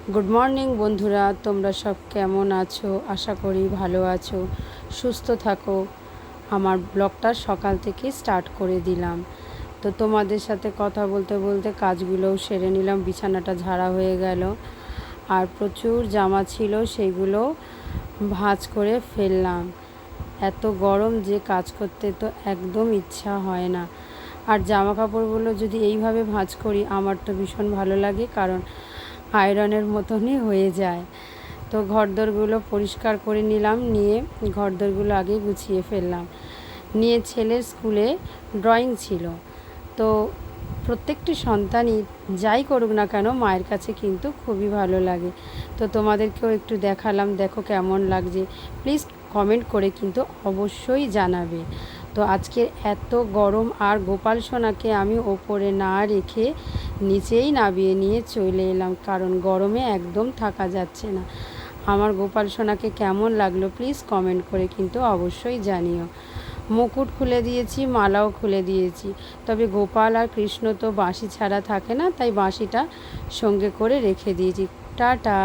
Good morning বন্ধুরা। তোমরা সব কেমন আছো? আশা করি ভালো আছো। সুস্থ থাকো। আমার ব্লগটা সকাল থেকে স্টার্ট করে দিলাম। তো তোমাদের সাথে কথা বলতে বলতে কাজগুলোও সেরে নিলাম। বিছানাটা ঝাড়া হয়ে গেল। আর প্রচুর জামা ছিল সেইগুলো ভাঁজ করে ফেললাম। এত গরম যে কাজ করতে তো একদম ইচ্ছা হয় না। আর জামা কাপড়গুলো যদি এইভাবে ভাঁজ করি, আমার তো ভীষণ ভালো লাগে। কারণ আয়রনের মতনই হয়ে যায়। তো ঘরদোরগুলো পরিষ্কার করে নিলাম, নিয়ে ঘরদোরগুলো আগে গুছিয়ে ফেললাম। নিয়ে ছেলের স্কুলে ড্রয়িং ছিল। তো প্রত্যেকটি সন্তানই যাই করুক না কেন মায়ের কাছে কিন্তু খুবই ভালো লাগে। তো তোমাদেরকেও একটু দেখালাম, দেখো কেমন লাগছে। প্লিজ কমেন্ট করে কিন্তু অবশ্যই জানাবে। তো আজকের এত গরম আর গোপাল সোনাকে আমি ওপরে না রেখে নিচেই নামিয়ে নিয়ে চলে এলাম, কারণ গরমে একদম থাকা যাচ্ছে না। আমার গোপাল সোনাকে কেমন লাগল প্লিজ কমেন্ট করে কিন্তু অবশ্যই জানিও। মুকুট খুলে দিয়েছি, মালাও খুলে দিয়েছি। তবে গোপাল আর কৃষ্ণ তো বাঁশি ছাড়া থাকে না, তাই বাঁশিটা সঙ্গে করে রেখে দিয়েছি। টাটা।